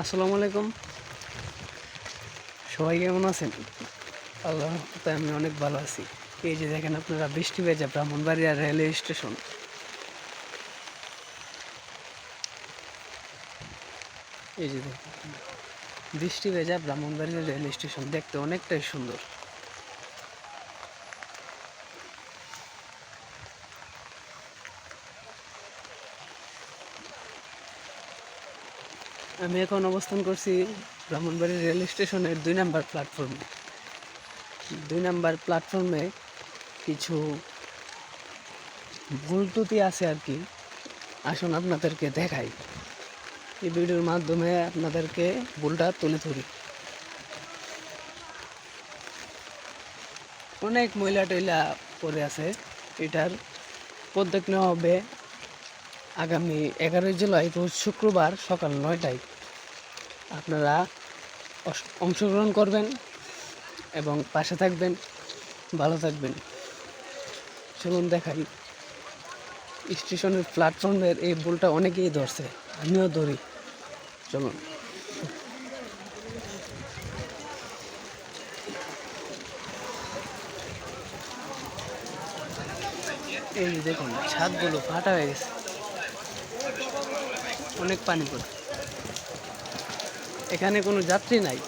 আসসালামু আলাইকুম। সবাই কেমন আছেন? আল্লাহ তাই আমি অনেক ভালো আছি। এই যে দেখেন আপনারা, বৃষ্টি ভেজা ব্রাহ্মণবাড়িয়া রেলওয়ে স্টেশন। এই যে দেখেন, বৃষ্টি ভেজা ব্রাহ্মণবাড়িয়া রেলওয়ে স্টেশন, দেখতে অনেকটাই সুন্দর। আমি এখন অবস্থান করছি ব্রাহ্মণবাড়ি রেল স্টেশনের দুই নাম্বার প্ল্যাটফর্মে। দুই নাম্বার প্ল্যাটফর্মে কিছু ভুল আছে আর কি, আসুন আপনাদেরকে দেখাই। এই ভিডিওর মাধ্যমে আপনাদেরকে ভুলটা তুলে ধরি। অনেক ময়লা টয়লা পড়ে আছে, এটার পদক্ষেপ নেওয়া হবে। আগামী এগারোই জুলাই, রোজ শুক্রবার সকাল নয়টায় আপনারা অংশগ্রহণ করবেন এবং পাশে থাকবেন, ভালো থাকবেন। চলুন দেখাই। স্টেশনের প্ল্যাটফর্মের এই ভুলটা অনেকেই ধরছে, আমিও ধরি। চলুন। এই দেখুন, ছাদগুলো ফাটা হয়ে গেছে। অনেক পানি পড়ে। এখানে কোনো যাত্রী নাই।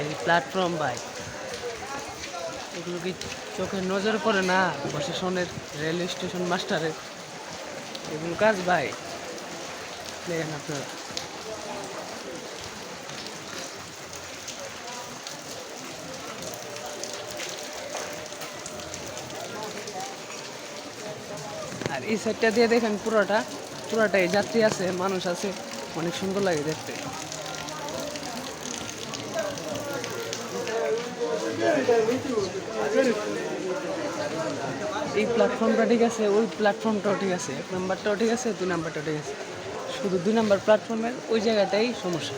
এই প্ল্যাটফর্ম ভাই। এগুলো কি চোখের নজর পড়ে না? প্রশাসনের রেলওয়ে স্টেশন মাস্টারের এগুলো কাজ ভাই। দেখেন আপনারা। আর এই সাইডটা দিয়ে দেখেন পুরোটা। পুরোটাই যাত্রী আছে, মানুষ আছে। অনেক সুন্দর লাগে দেখতে। এই প্ল্যাটফর্মটা ঠিক আছে, ওই প্ল্যাটফর্মটাও ঠিক আছে। এক নাম্বারটাও ঠিক আছে, দুই নাম্বারটাও ঠিক আছে। শুধু দুই নাম্বার প্ল্যাটফর্মের ওই জায়গাটাই সমস্যা।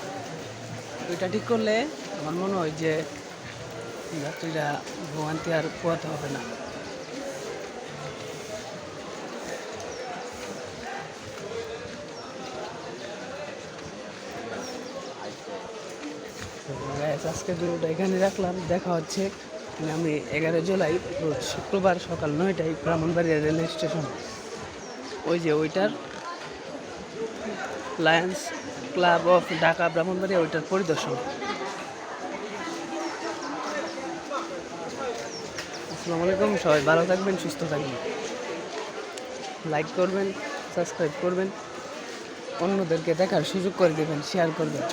ওইটা ঠিক করলে আমার মনে হয় যে যাত্রীরা ভোগান্তি আর পোয়াতে হবে না। আজকে ভিডিওটা এখানে রাখলাম। দেখা হচ্ছে আমি এগারো জুলাই, রোজ শুক্রবার সকাল নয়টায় ব্রাহ্মণবাড়িয়া রেলওয়ে স্টেশন। ওই যে ওইটার lions club of Dhaka Brahmanbaria, ওইটার পরিদর্শন। আসসালামু আলাইকুম, সবাই ভালো থাকবেন, সুস্থ থাকবেন। লাইক করবেন সাবস্ক্রাইব করবেন। অন্যদেরকে দেখার সুযোগ করে দেবেন শেয়ার করবেন।